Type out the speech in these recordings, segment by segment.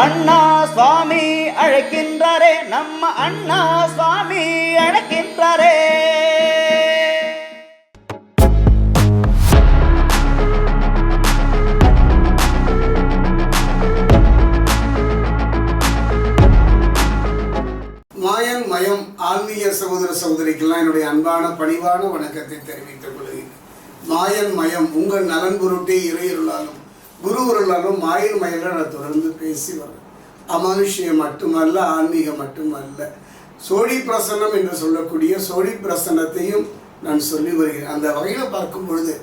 அண்ணா சுவாமி அழைக்கின்றாரே நம்ம அண்ணா சுவாமி அழைக்கின்றாரே. மாயன் மயம் ஆன்மீக சகோதர சகோதரிக்கெல்லாம் என்னுடைய அன்பான பணிவான வணக்கத்தை தெரிவித்துக் கொள்கிறேன். மாயன் மயம் உங்கள் நலன் பொருட்டே இறையருளாலும். குருவருளாலும் மாயன் மயில நான் தொடர்ந்து பேசி வரேன் அமானுஷ்யம் மட்டுமல்ல ஆன்மீகம் மட்டுமல்ல. சோழி பிரசன்னம் என்று சொல்லக்கூடிய சோழி பிரசன்னத்தையும் நான் சொல்லி வருகிறேன். அந்த வகையில் பார்க்கும் பொழுது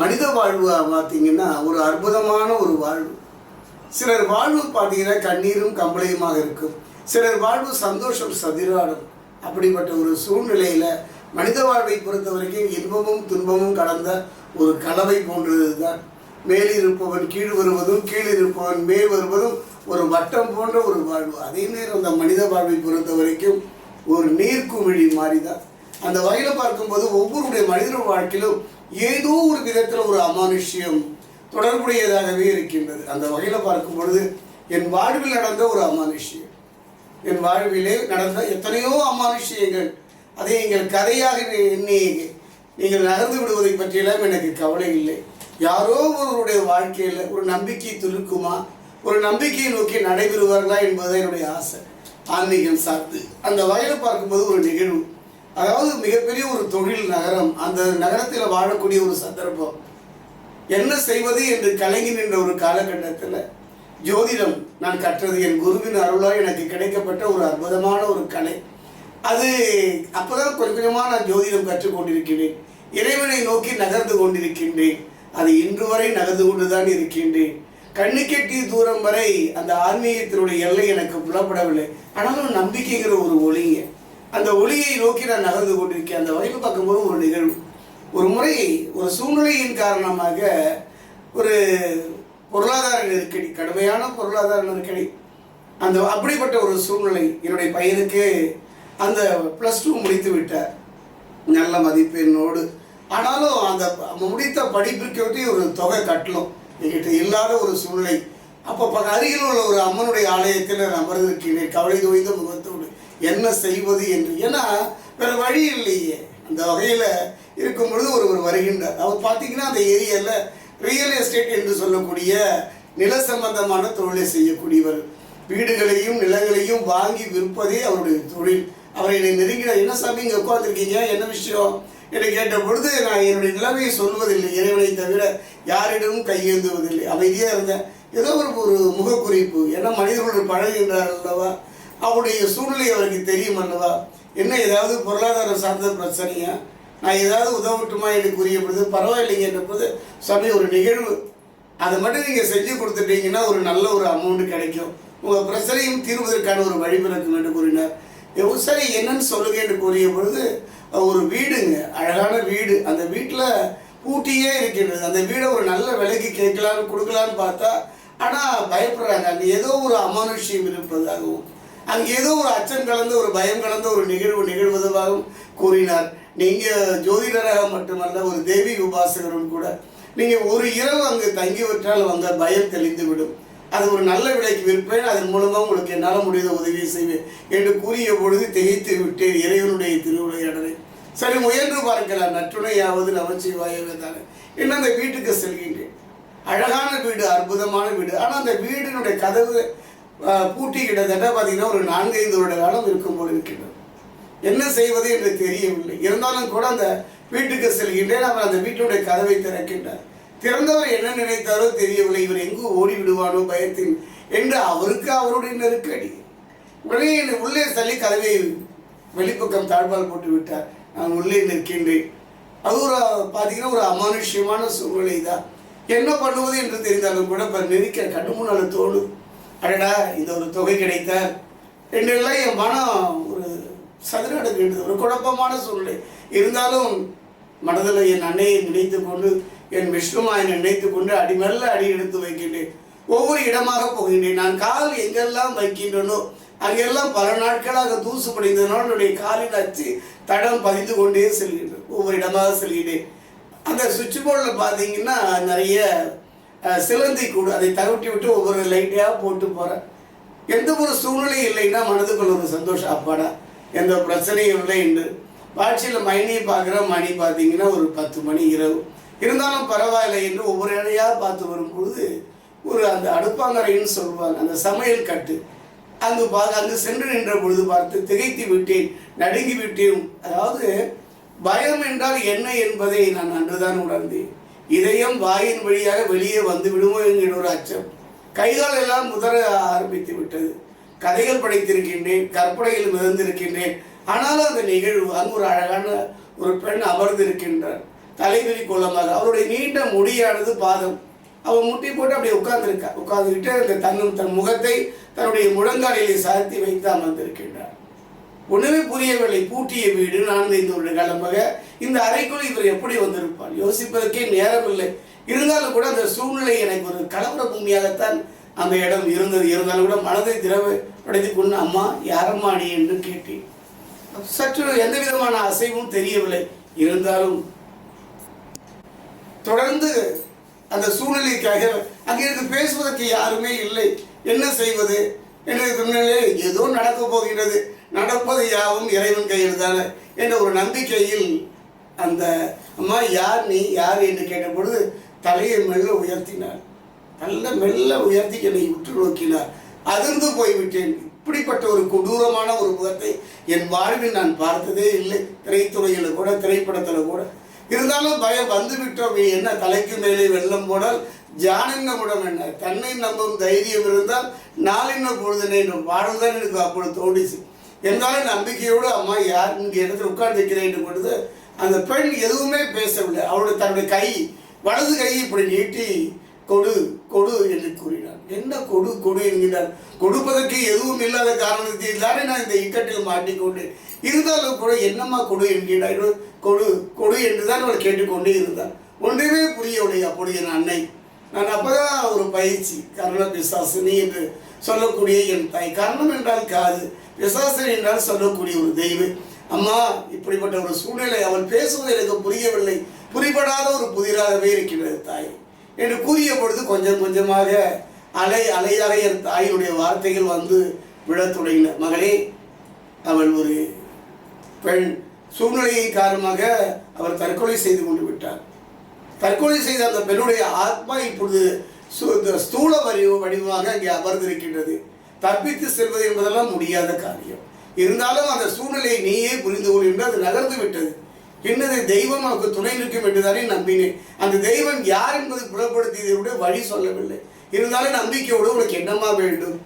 மனித வாழ்வு பார்த்தீங்கன்னா ஒரு அற்புதமான ஒரு வாழ்வு. சிலர் வாழ்வு பார்த்தீங்கன்னா கண்ணீரும் கம்பளையுமாக இருக்கும். சிலர் வாழ்வு சந்தோஷம் சதிராடும். அப்படிப்பட்ட ஒரு சூழ்நிலையில் மனித வாழ்வை பொறுத்த வரைக்கும் இன்பமும் துன்பமும் கடந்த ஒரு கலவை போன்றது தான் மேலிருப்பவன் கீழ் வருவதும் கீழிருப்பவன் மேல் வருவதும் ஒரு வட்டம் போன்ற ஒரு வாழ்வு. அதே நேரம் அந்த மனித வாழ்வை பொறுத்த வரைக்கும் ஒரு நீர்க்குமிழி மாறிதான் தான் அந்த வகையில் பார்க்கும்போது ஒவ்வொருடைய மனித வாழ்க்கையிலும் ஏதோ ஒரு விதத்தில் ஒரு அமானுஷ்யம் தொடர்புடையதாகவே இருக்கின்றது. அந்த வகையில் பார்க்கும் பொழுது என் வாழ்வில் நடந்த ஒரு அமானுஷ்யம். என் வாழ்விலே நடந்த எத்தனையோ அமானுஷ்யங்கள். அதை எங்கள் கதையாக எண்ணி நீங்கள் நகர்ந்து விடுவதை பற்றியெல்லாம் எனக்கு கவலை இல்லை. யாரோ ஒருவருடைய வாழ்க்கையில் ஒரு நம்பிக்கை துலுக்குமா? ஒரு நம்பிக்கையை நோக்கி நடைபெறுவார்களா என்பது என்னுடைய ஆசை. ஆன்மீகம் சார்ந்து. அந்த வகையில் பார்க்கும்போது ஒரு நிகழ்வு. அதாவது மிகப்பெரிய ஒரு தொழில் நகரம். அந்த நகரத்தில் வாழக்கூடிய ஒரு சந்தர்ப்பம். என்ன செய்வது என்று கலங்கி நின்ற ஒரு காலகட்டத்தில் ஜோதிடம் நான் கற்றது என் குருவின் அருளால் எனக்கு கிடைக்கப்பட்ட ஒரு அற்புதமான ஒரு கலை. அது அப்போதான் கொஞ்சம் கொஞ்சமாக நான் ஜோதிடம் கற்றுக்கொண்டிருக்கிறேன். இறைவனை நோக்கி நகர்ந்து கொண்டிருக்கின்றேன். அது இன்று வரை நகர்ந்து கொண்டுதான் இருக்கின்றேன். கண்ணுக்கெட்டிய தூரம் வரை அந்த ஆன்மீகத்தினுடைய எல்லை எனக்கு புலப்படவில்லை. ஆனாலும் நம்பிக்கைங்கிற ஒரு ஒளிங்க. அந்த ஒளியை நோக்கி நான் நகர்ந்து கொண்டிருக்கேன். அந்த வகையில் பார்க்கும்போது ஒரு நிகழ்வு. ஒரு முறை ஒரு சூழ்நிலையின் காரணமாக ஒரு பொருளாதார நெருக்கடி கடுமையான பொருளாதார நெருக்கடி. அந்த அப்படிப்பட்ட ஒரு சூழ்நிலை என்னுடைய பையனுக்கு அந்த ப்ளஸ் டூ முடித்து விட்டார். நல்ல மதிப்பெண்ணோடு ஆனாலும் அந்த முடித்த படிப்புக்கு ஒட்டி ஒரு தொகை கட்டணும். என்கிட்ட இல்லாத ஒரு சூழ்நிலை. அப்போ பக்க அருகில் உள்ள ஒரு அம்மனுடைய ஆலயத்தில் நான் அமர்ந்திருக்கிறேன் கவலை தோய்ந்த முகத்தோடு என்ன செய்வது என்று. ஏன்னா வேறு வழி இல்லையே. அந்த வகையில் இருக்கும் பொழுது ஒருவர் வருகின்றார். அவர் பார்த்தீங்கன்னா அந்த ஏரியாவில் ரியல் எஸ்டேட் என்று சொல்லக்கூடிய நில சம்பந்தமான தொழிலை செய்யக்கூடியவர். வீடுகளையும் நிலங்களையும் வாங்கி விற்பதே அவருடைய தொழில். அவர் என்னை நெருங்கினார். என்ன சாமி இங்கே உட்காந்துருக்கீங்க என்ன விஷயம்? என்று கேட்ட பொழுது நான் என்னுடைய நிலைமையை சொல்வதில்லை இறைவனை தவிர யாரிடமும் கையேந்துவதில்லை. அமைதியாக இருந்தேன் ஏதோ ஒரு ஒரு முகக்குறிப்பு. ஏன்னா மனிதர்கள் பழகுகின்றார் அல்லவா? அவருடைய சூழ்நிலை அவருக்கு தெரியும் அல்லவா? என்ன ஏதாவது பொருளாதாரம் சார்ந்த பிரச்சனையா? நான் ஏதாவது உதவட்டுமா என்று கூறிய பொழுது பரவாயில்லைங்க என்ற போது ஒரு நிகழ்வு. அதை மட்டும் நீங்கள் செஞ்சு கொடுத்துட்டீங்கன்னா ஒரு நல்ல ஒரு அமௌண்ட் கிடைக்கும். உங்கள் பிரச்சனையும் தீர்வதற்கான ஒரு வழிபிறக்கும் என்று கூறினார். சரி என்னன்னு சொல்லுங்க என்று கூறிய பொழுது ஒரு வீடுங்க அழகான வீடு. அந்த வீட்டில் பூட்டியே இருக்கின்றது. அந்த வீடை ஒரு நல்ல விலைக்கு கேட்கலான்னு கொடுக்கலான்னு பார்த்தா ஆனால் பயப்படுறாங்க. அங்கே ஏதோ ஒரு அமானுஷ்யம் இருப்பதாகவும் அங்கே ஏதோ ஒரு அச்சம் கலந்த ஒரு பயம் கலந்த ஒரு நிகழ்வு நிகழ்வதாகவும் கூறினார். நீங்கள் ஜோதிடராக மட்டுமல்ல ஒரு தேவி உபாசகரும் கூட நீங்கள் ஒரு இரவு அங்கு தங்கிவிட்டால் அந்த பயம் தெளிந்து விடும் அது ஒரு நல்ல விலைக்கு விற்பேன். அதன் மூலமாக உங்களுக்கு என்னால் முடிந்த உதவியை செய்வேன் என்று கூறிய பொழுது திகைத்து விட்டேன் இறைவனுடைய திருவிளையாடலை சரி முயன்று பார்க்கலாம். நற்றுணையாவது நவச்சிவாயவே தானே இன்னும் அந்த வீட்டுக்கு செல்கின்றேன். அழகான வீடு அற்புதமான வீடு. ஆனால் அந்த வீடினுடைய கதவு பூட்டி கிட்டத்தட்ட பார்த்தீங்கன்னா ஒரு நான்கைந்து வருட காலம் இருக்கும் போல் இருக்கின்றது. என்ன செய்வது என்று தெரியவில்லை. இருந்தாலும் கூட அந்த வீட்டுக்கு செல்கின்றேன். அவர் அந்த வீட்டுடைய கதவை திறக்கின்றார். திறந்தவர் என்ன நினைத்தாரோ தெரியவில்லை. இவர் எங்கு ஓடி விடுவானோ பயத்தில் என்று அவருக்கு அவருடைய நெருக்கடி. உடனே என்னை உள்ளே தள்ளி கதவை வெளிப்பக்கம் தாழ்பால் போட்டு விட்டார் நான் உள்ளே நிற்கின்றேன். அது ஒரு பார்த்தீங்கன்னா ஒரு அமானுஷ்யமான சூழ்நிலை தான். என்ன பண்ணுவது என்று தெரிந்தாலும் கூட இப்போ நெருக்க கண்ணு முன்னால் தோணும். அடடா இந்த ஒரு தொகை கிடைத்தார் என்றெல்லாம் என் மனம் ஒரு சதுரடுக்கின்றது ஒரு குழப்பமான சூழ்நிலை. இருந்தாலும் மனதில் என் அன்னையை நினைத்து கொண்டு என் விஷ்ணுமாயை நினைத்து கொண்டு அடி மெல்ல அடி எடுத்து வைக்கின்றேன். ஒவ்வொரு இடமாக போகின்றேன். நான் கால் எங்கெல்லாம் வைக்கின்றனோ அங்கெல்லாம் பல நாட்களாக தூசு படிந்ததனால் என்னுடைய காலில் அச்சு தடம் பதிந்து கொண்டே செல்கின்றேன் ஒவ்வொரு இடமாக செல்கின்றேன். அந்த சுவிட்ச் போர்டில் பார்த்தீங்கன்னா நிறைய சிலந்தி கூடு அதை தகட்டி விட்டு ஒவ்வொரு லைட்டையாக போட்டு போகிறேன் எந்த ஒரு சூழ்நிலை இல்லைன்னா மனதுக்குள்ள ஒரு சந்தோஷம். அப்பாடா எந்த பிரச்சனையும் இல்லை என்று. வாட்சியில் மைனி பார்க்குற மணி பார்த்தீங்கன்னா ஒரு பத்து மணி இரவு. இருந்தாலும் பரவாயில்லை என்று ஒவ்வொரு இடையாக பார்த்து வரும்பொழுது ஒரு அந்த அடுப்பாங்கரைன்னு சொல்லுவாங்க அந்த சமையல் கட்டு. அங்கு பார்த்து அங்கு சென்று நின்ற பொழுது பார்த்து திகைத்து விட்டேன் நடுங்கி விட்டேன். அதாவது பயம் என்றால் என்ன என்பதை நான் அன்றுதான் உணர்ந்தேன். இதயம் வாயின் வழியாக வெளியே வந்து விடுமோ என்கிற ஒரு அச்சம். கைகால் எல்லாம் முதற ஆரம்பித்து விட்டது. கதைகள் படைத்திருக்கின்றேன் கற்பனையில் மிதந்திருக்கின்றேன். ஆனாலும் அந்த நிகழ்வு அங்கு ஒரு அழகான ஒரு பெண் அமர்ந்திருக்கின்றார். தலைவிரி கோலமாக அவருடைய நீண்ட முடியானது பாதம். அவன் முட்டி போட்டு அப்படியே உட்கார்ந்துருக்கா. உட்கார்ந்துக்கிட்டு அந்த தன்னும் தன் முகத்தை தன்னுடைய முழங்காலிலே சாத்தி வைத்து அமர்ந்திருக்கின்றார் ஒன்றுமே புரியவில்லை. பூட்டிய வீடு நான்கு ஐந்து வருட காலமாக இந்த அறைக்குள் இவர் எப்படி வந்திருப்பார்? யோசிப்பதற்கே நேரம் இல்லை இருந்தாலும் கூட அந்த சூழ்நிலை எனக்கு ஒரு கலவர பூமியாகத்தான் அந்த இடம் இருந்தது. இருந்தாலும் கூட மனதை திரவ படைத்துக் கொண்டு அம்மா யாரம்மா நீ? என்று கேட்டேன். சற்று எந்த விதமான அசைவும் தெரியவில்லை. இருந்தாலும் தொடர்ந்து அந்த சூழ்நிலைக்காக அங்கே எனக்கு பேசுவதற்கு யாருமே இல்லை. என்ன செய்வது? என்று முன்னிலே ஏதோ நடக்க போகின்றது. நடப்பது யாவும் இறைவன் கையில் தானே என்ற ஒரு நம்பிக்கையில் அந்த அம்மா யார் நீ? யார்? என்று கேட்ட பொழுது தலையை மெல்ல உயர்த்தினார் நல்ல மெல்ல உயர்த்தி என்னை உற்று நோக்கினார். அதிர்ந்து போய்விட்டேன். இப்படிப்பட்ட ஒரு கொடூரமான ஒரு முகத்தை என் வாழ்வில் நான் பார்த்ததே இல்லை. திரைத்துறையில் கூட திரைப்படத்தில் கூட. இருந்தாலும் பயம் வந்து விட்டோம் என்ன தலைக்கு மேலே வெள்ளம் போனால் ஜானன்னமுடம் என்ன? தன்னை நம்பும் தைரியம் இருந்தால் நாளின்ன பொழுதுனே என்னும் பாடல்தான் எனக்கு அப்பொழுது தோடிச்சு என்றாலும் நம்பிக்கையோடு அம்மா யார்? இங்கே இடத்துல உட்கார்ந்திருக்கிறேன் என்று பொழுது அந்த பெண் எதுவுமே பேசவில்லை. அவளுடைய தன்னுடைய கை வலது கையை இப்படி நீட்டி கொடு கொடு என்று கூறினார் என்ன கொடு கொடு என்கிறார் கொடுப்பதற்கு எதுவும் இல்லாத காரணத்தில் தானே நான் இந்த இக்கட்டில் மாட்டிக்கொண்டேன். இருந்தாலும் கூட என்னம்மா கொடு என்கிறார் கொடு கொடு என்று தான் அவள் கேட்டுக்கொண்டே இருந்தார் ஒன்றுமே புரியவில்லை அப்பொழுது என் அன்னை. நான் அப்போதான் ஒரு பயிற்சி கருண பிசாசினி என்று சொல்லக்கூடிய என் தாய். கர்ணம் என்றால் காது பிசாசினி என்றால் சொல்லக்கூடிய ஒரு தெய்வம். அம்மா இப்படிப்பட்ட ஒரு சூழ்நிலை அவள் பேசுவது எனக்கு புரியவில்லை. புரிபடாத ஒரு புதிராகவே இருக்கின்றது தாய். என்று கூறிய பொழுது கொஞ்சம் கொஞ்சமாக அலை அலையாக என் தாயுடைய வார்த்தைகள் வந்து விழத் தொடங்கின. மகளே அவள் ஒரு பெண். சூழ்நிலையை காரணமாக அவர் தற்கொலை செய்து கொண்டு விட்டார். தற்கொலை செய்த அந்த பெண்ணுடைய ஆத்மா இப்பொழுது இந்த ஸ்தூல வடிவ வடிவமாக அங்கே அமர்ந்திருக்கின்றது. தப்பித்து செல்வது என்பதெல்லாம் முடியாத காரியம். இருந்தாலும் அந்த சூழ்நிலையை நீயே புரிந்து கொள் என்று அது நகர்ந்து விட்டது. என்னது தெய்வம் நமக்கு துணை நிற்கும் என்றுதானே நம்பினேன். அந்த தெய்வம் யார் என்பது புலப்படுத்தியதை விட வழி சொல்லவில்லை. இருந்தாலும் நம்பிக்கையோடு உனக்கு என்னமா வேண்டும்?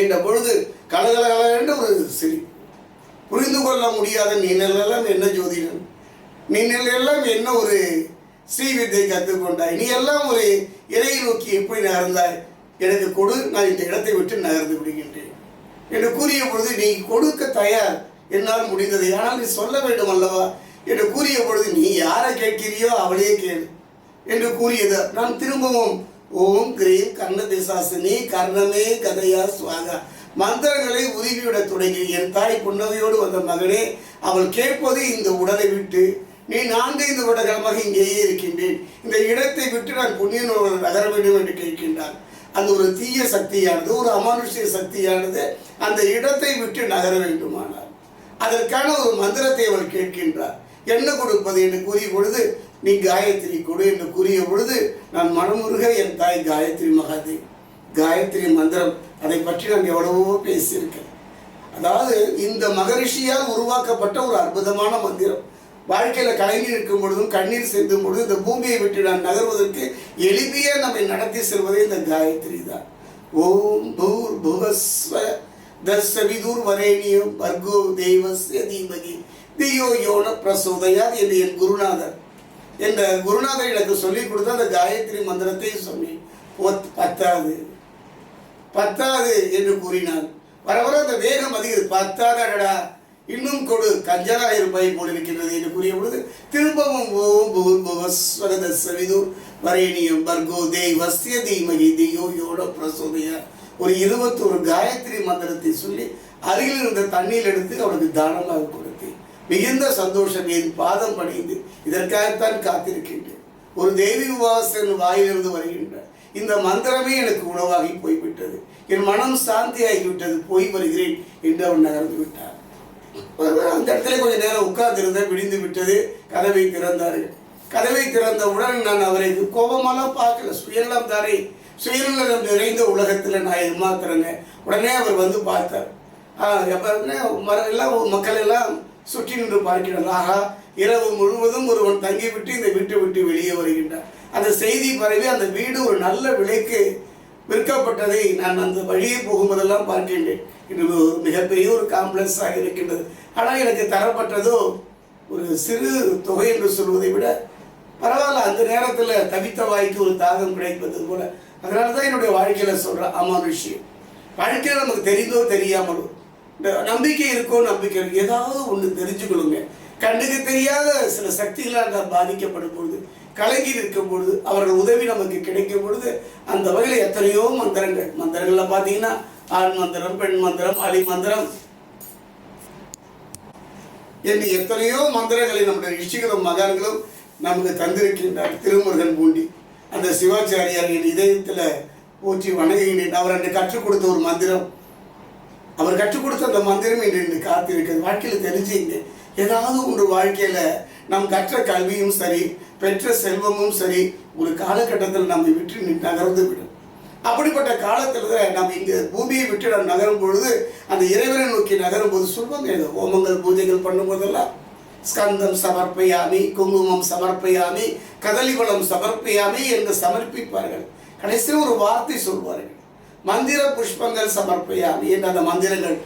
என்ற பொழுது கலகலகல என்ற ஒரு சிரி. புரிந்து கொள்ள முடியாத நீனெல்லாம் என்ன ஜோதிடன்? எல்லாம் என்ன ஒரு ஸ்ரீவித்தை கற்றுக்கொண்டாய்? நீ எல்லாம் ஒரு இறையை நோக்கி எப்படி நகர்ந்தாய்? எனக்கு கொடு நான் இந்த இடத்தை விட்டு நகர்ந்து விடுகின்றேன். என்று கூறிய பொழுது நீ கொடுக்க தயார். என்னால் முடிந்தது. ஆனால் நீ சொல்ல வேண்டும் அல்லவா என்று கூறிய பொழுது நீ யாரை கேட்கிறியோ அவளையே கேள் என்று கூறியது நான் திரும்பவும் ஓம் கிரீம் கர்ண திசாசினி கர்ணமே கதையா சுவாகா. மந்திரங்களை உருவிவிட தொடங்கி என் தாய் புன்னகையோடு வந்த மகனே அவள் கேட்பது இந்த உடலை விட்டு நீ நான்கைந்து வருடகாலமாக இங்கேயே இருக்கின்றேன். இந்த இடத்தை விட்டு நான் புண்ணியனோடு நகர வேண்டும் என்று கேட்கின்றான். அந்த ஒரு தீய சக்தியானது ஒரு அமானுஷ்ய சக்தியானது அந்த இடத்தை விட்டு நகர வேண்டுமானார் அதற்கான ஒரு மந்திரத்தை அவள் கேட்கின்றார் என்ன கொடுப்பது? என்று கூறிய பொழுது நீ காயத்ரி கொடு என்று கூறிய பொழுது நான் மனமுருக என் தாய் காயத்ரி மகாதேவி. காயத்ரி மந்திரம் அதை பற்றி நான் எவ்வளவோ பேசியிருக்கேன் அதாவது இந்த மகரிஷியால் உருவாக்கப்பட்ட ஒரு அற்புதமான மந்திரம். வாழ்க்கையில் கலைஞர் இருக்கும் பொழுதும் கண்ணீர் சிந்தும் பொழுதும் இந்த பூமியை விட்டு நான் நகர்வதற்கு எளிமையாக நம்மை நடத்தி செல்வதே இந்த காயத்ரி தான். ஓம் பூர் புவஸ்வ தஸ்விதூர் வரேணியம் பர்கோ தெய்வஸ்ய தீமகி தியோ யோன பிரசோதையார் என்று என் குருநாதர். என்ற குருநாதர் எனக்கு சொல்லிக் கொடுத்த அந்த காயத்ரி மந்திரத்தை சொல்லி பத்தாது பத்தாது என்று கூறினார் வர வர அந்த வேகம் அதிகது பத்தாதடா இன்னும் கொடு கஞ்சரா பை போல் இருக்கின்றது என்று கூறிய பொழுது திரும்பவும் ஓம் பூர்பவஸ்வரத சவிது வரேணியம் பர்கோ தேய் வஸ்திய தீமகி தியோ யோட பிரசோதய. ஒரு இருபத்தொரு காயத்ரி மந்திரத்தை சொல்லி அருகில் இருந்த தண்ணீர் எடுத்து அவனுக்கு தானமாக கொடுத்தேன் மிகுந்த சந்தோஷம் என் பாதம் பணிந்து இதற்காகத்தான் காத்திருக்கின்றேன். ஒரு தேவி உபாசன் வாயிலிருந்து வருகின்றார். இந்த மந்திரமே எனக்கு உணவாகி போய்விட்டது. என் மனம் சாந்தியாகிவிட்டது. போய் வருகிறேன் என்று அவன் நகர்ந்து விட்டார் அந்த இடத்துல கொஞ்ச நேரம் உட்கார்ந்திருந்த விடிந்து விட்டது. கதவை திறந்தார்கள் கதவை திறந்தவுடன் நான் அவரை கோபமெல்லாம் பார்க்கல. சுயநலம் தானே. சுயநலம் நிறைந்த உலகத்தில் நான் ஏமாத்துறேங்க உடனே அவர் வந்து பார்த்தார். ஆஹ் மர- எல்லாம் மக்கள் எல்லாம் சுற்றி நின்று பார்க்கிறார் ஆகா இரவு முழுவதும் ஒருவன் தங்கிவிட்டு இந்த வீட்டை விட்டு வெளியே வருகின்றார் அந்த செய்தி பரவி அந்த வீடு ஒரு நல்ல விலைக்கு விற்கப்பட்டதை நான் அந்த வழியே போகும்போதெல்லாம் பார்க்கின்றேன். இது ஒரு மிகப்பெரிய ஒரு காம்ப்ளெக்ஸாக இருக்கின்றது. ஆனால் எனக்கு தரப்பட்டதோ ஒரு சிறு தொகை என்று சொல்வதை விட பரவாயில்ல அந்த நேரத்தில் தவித்த வாய்க்கு ஒரு தாகம் கிடைப்பது போல. அதனால தான் என்னுடைய வாழ்க்கையில் சொல்கிறேன் அமானுஷ்யம் வாழ்க்கையில் நமக்கு தெரிந்தோ தெரியாமலோ இந்த நம்பிக்கை இருக்கோ நம்பிக்கை ஏதாவது ஒன்று தெரிஞ்சுக்கொள்ளுங்க. கண்ணுக்கு தெரியாத சில சக்திகளால் நாம் பாதிக்கப்படும் பொழுது கலங்கி நிற்கும் பொழுது அவர்கள் உதவி நமக்கு கிடைக்கும் பொழுது அந்த வகையில் எத்தனையோ மந்திரங்கள். மந்திரங்களில் பார்த்தீங்கன்னா ஆண் மந்திரம் பெண் மந்திரம் அலி மந்திரம். என்று எத்தனையோ மந்திரங்களை நம்முடைய ரிஷிகளும் மகான்களும் நமக்கு தந்திருக்கின்றார் திருமுருகன் பூண்டி அந்த சிவாச்சாரியார் என் இதயத்தில் போற்றி வணங்குகின்றேன். அவர் அன்று கற்றுக் கொடுத்த ஒரு மந்திரம். அவர் கற்றுக் கொடுத்த அந்த மந்திரம் என்று இன்று காத்திருக்கிறது. வாழ்க்கையில் தெரிஞ்சுங்க ஏதாவது ஒன்று வாழ்க்கையில் நாம் கற்ற கல்வியும் சரி பெற்ற செல்வமும் சரி ஒரு காலகட்டத்தில் நம்மை விட்டு நகர்ந்து விடும். அப்படிப்பட்ட காலத்தில் நாம் இங்கே பூமியை விட்டு நாம் நகரும் பொழுது அந்த இறைவனை நோக்கி நகரும் போது சொல்வாங்க ஏதோ? ஹோமங்கள் பூஜைகள் பண்ணும்போதெல்லாம் ஸ்கந்தம் சமர்ப்பையாமி குங்குமம் சமர்ப்பையாமி கதலிவளம் சமர்ப்பையாமி என்று சமர்ப்பிப்பார்கள். கடைசியில் ஒரு வார்த்தை சொல்வார்கள். மந்திர புஷ்பங்கள் சமர்ப்பயாமி என்ற அந்த மந்திரங்கள்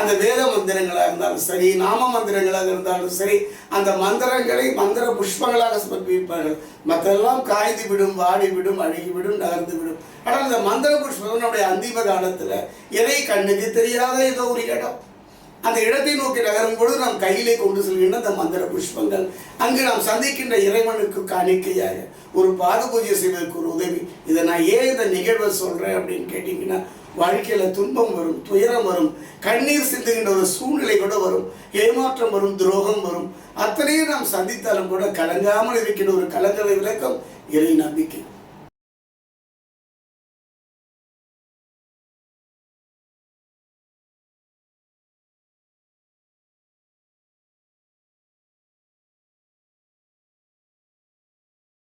அந்த வேத மந்திரங்களாக இருந்தாலும் சரி நாம மந்திரங்களாக இருந்தாலும் சரி அந்த மந்திரங்களை மந்திர புஷ்பங்களாக சமர்ப்பிப்பார்கள். மற்றெல்லாம் காய்ந்து விடும் வாடி விடும் அழுகி விடும் நகர்ந்து விடும். ஆனால் அந்த மந்திர புஷ்பம் நம்முடைய அந்திம காலத்தில் எதை கண்ணுக்கு தெரியாத ஏதோ ஒரு இடம். அந்த இடத்தை நோக்கி நகரும் பொழுது நாம் கையிலே கொண்டு செல்கின்ற அந்த மந்திர புஷ்பங்கள். அங்கு நாம் சந்திக்கின்ற இறைவனுக்கு காணிக்கையாக ஒரு பாத பூஜை செய்வதற்கு ஒரு உதவி. இதை நான் ஏன் இந்த நிகழ்வை சொல்றேன் அப்படின்னு கேட்டிங்கன்னா வாழ்க்கையில் துன்பம் வரும் துயரம் வரும் கண்ணீர் சிந்துகின்ற ஒரு சூழ்நிலை கூட வரும் ஏமாற்றம் வரும் துரோகம் வரும். அத்தனையும் நாம் சந்தித்தாலும் கூட கலங்காமல் இருக்கின்ற ஒரு கலங்கரை விளக்கம் இறை நம்பிக்கை.